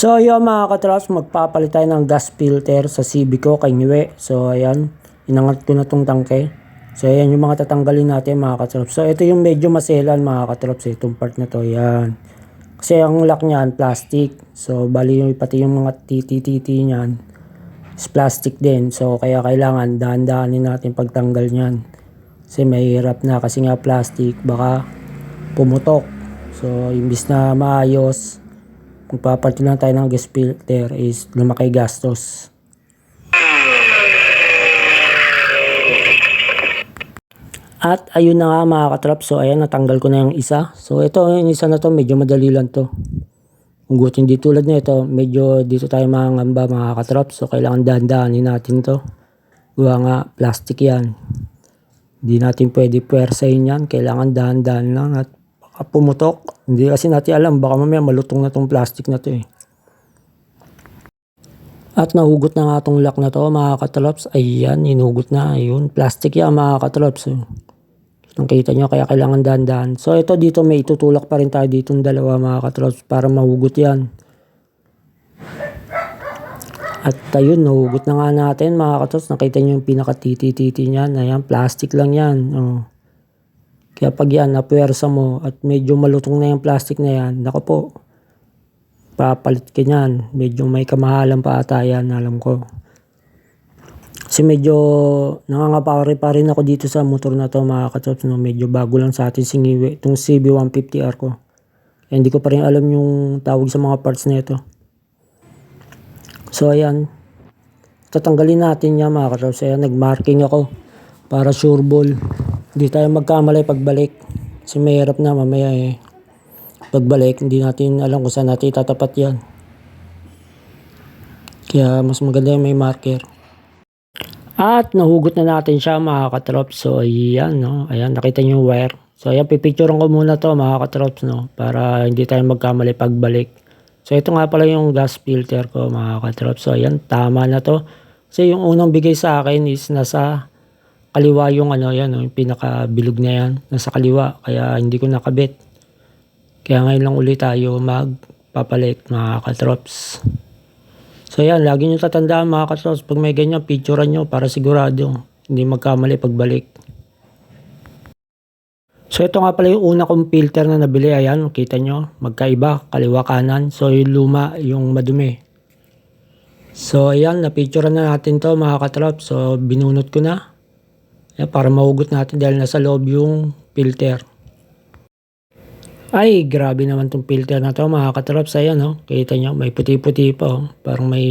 So yun mga katraps, magpapalit tayo ng gas filter sa CB ko kay Nwe. So ayan, inangat ko na tong tangke. So ayan yung mga tatanggalin natin mga katraps. So ito yung medyo maselan mga katraps, itong part na to. Yan. Kasi ang lock niyan, plastic. So bali yung pati yung mga titi-titi niyan is plastic din. So kaya kailangan dahan-dahanin natin pagtanggal niyan. Kasi mahirap na kasi nga plastic, baka pumutok. So imbis na maayos, magpapalit lang tayo ng gas filter is lumaki gastos. At ayun na nga mga katrap. So ayan natanggal ko na yung isa. So ito yung isa na to medyo madali lang to. Hugutin di tulad nito, medyo dito tayo mangangamba mga katrap. So kailangan dahan-dahanin natin to. Gawa nga plastic yan. Hindi natin pwede puwersahin yan. Kailangan dahan-dahan lang at pumutok. Hindi kasi natin alam. Baka mamaya malutong na tong plastic na to eh. At nahugot na nga tong lock na to mga katrops. Ayan, inugot na. Ayun, plastic yan mga katrops. So, nakita nyo, kaya kailangan dahan-dahan. So ito dito may itutulak pa rin tayo dito ng dalawa mga katrops para mahugot yan. At ayun, nahugot na nga natin mga katrops. Nakita nyo yung pinaka-titi-titi niyan. Ayan, plastic lang yan. Oh. Kaya pag yan, napuwersa mo at medyo malutong na yung plastic na yan, nako po, papalit ka niyan. Medyo may kamahalan pa ata yan, alam ko. Kasi medyo nangangapari pa rin ako dito sa motor na to mga katrops. No? Medyo bago lang sa atin singiwi. Itong CB150R ko. Eh, hindi ko pa rin alam yung tawag sa mga parts na ito. So ayan. Tatanggalin natin yan mga katrops. Ayan, nagmarking ako. Para sure ball. Hindi tayo magkamali pagbalik. Kasi mahirap na mamaya eh. Pagbalik, hindi natin alam kung saan natin tatapat yan. Kaya mas maganda yung may marker. At nahugot na natin siya mga katrops. So ayan no. Ayan nakita niyo yung wire. So ayan pipicturean ko muna to mga katrops no. Para hindi tayo magkamali pagbalik. So ito nga pala yung gas filter ko mga katrops. So ayan tama na to. Kasi yung unang bigay sa akin is nasa kaliwa yung ano yan, no, yung pinakabilog na yan, nasa kaliwa, kaya hindi ko nakabit. Kaya ngayon lang ulit tayo magpapalit mga katrops. So yan, lagi nyo tatandaan mga katrops, pag may ganyan, picturean nyo para sigurado hindi magkamali pagbalik. So ito nga pala yung una kong filter na nabili, ayan, kita nyo, magkaiba, kaliwa kanan. So yung luma, yung madumi. So ayan, na-picturean na natin to mga katrops. So binunot ko na. Ayan, para mahugot natin dahil nasa loob yung filter. Ay, grabe naman tong filter na to mga katrops. Ayan, no? Kita nyo, may puti-puti pa. Oh. Parang may,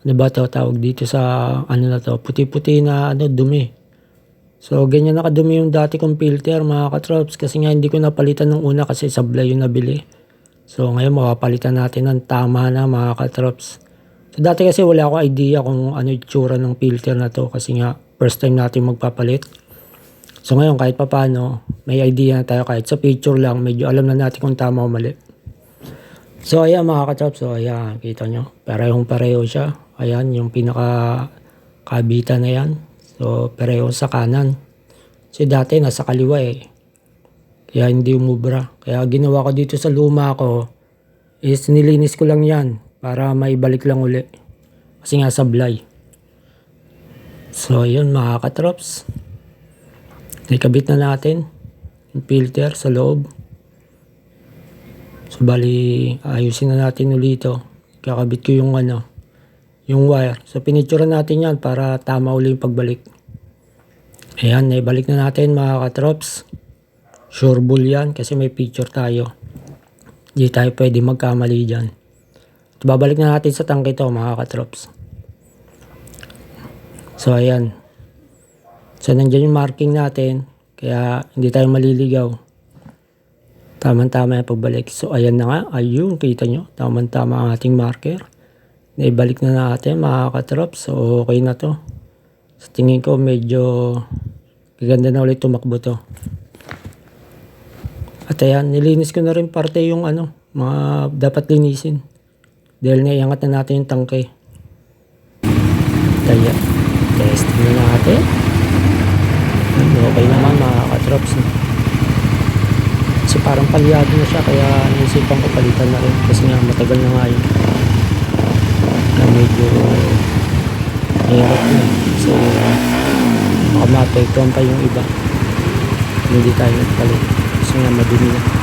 ano ba to tawag dito sa, ano na to, puti-puti na, ano, dumi. So, ganyan nakadumi yung dati kong filter mga katrops. Kasi nga hindi ko napalitan ng una kasi sablay yung nabili. So, ngayon mapapalitan natin ng tama na mga katrops. So, dati kasi wala ako idea kung ano yung tsura ng filter na to. Kasi nga, first time natin magpapalit. So ngayon kahit pa paano, may idea na tayo kahit sa picture lang, medyo alam na natin kung tama o mali. So ayan mga kachop, so ayan, kita nyo, parehong pareho siya. Ayan, yung pinaka kabita na yan. So pareho sa kanan. Kasi dati nasa kaliwa eh. Kaya hindi umubra. Kaya ginawa ko dito sa luma ko is nilinis ko lang yan para maibalik lang uli. Kasi nga sablay. So yun mga katrops. Nakabit na natin yung filter sa loob. So bali ayusin na natin ulit ito. Kakabit ko yung ano, yung wire. So pinicture natin yan para tama uli yung pagbalik. Ayan, naibalik na natin mga katrops. Sure bull yan kasi may picture tayo. Hindi tayo pwede magkamali dyan. At babalik na natin sa tangke ito mga katrops. So ayan. So nandiyan yung marking natin. Kaya hindi tayo maliligaw. Tama-tama yung pagbalik. So ayan na nga. Ayun, kita nyo. Tama-tama ang ating marker. Naibalik na natin mga katrop. So okay na to. Sa tingin ko medyo gaganda na ulit tumakbo to. At ayan, nilinis ko na rin parte yung ano, mga dapat linisin. Dahil naiangat na natin yung tangke. Kaya, testing na natin. Okay naman mga katrops. Kasi parang palyado na siya kaya naisipan ko palitan na rin kasi nga matagal na nga yun. Kaya medyo hirap na. So, baka maapektuhan pa yung iba. Hindi tayo nagpalit. Kasi nga madumi na.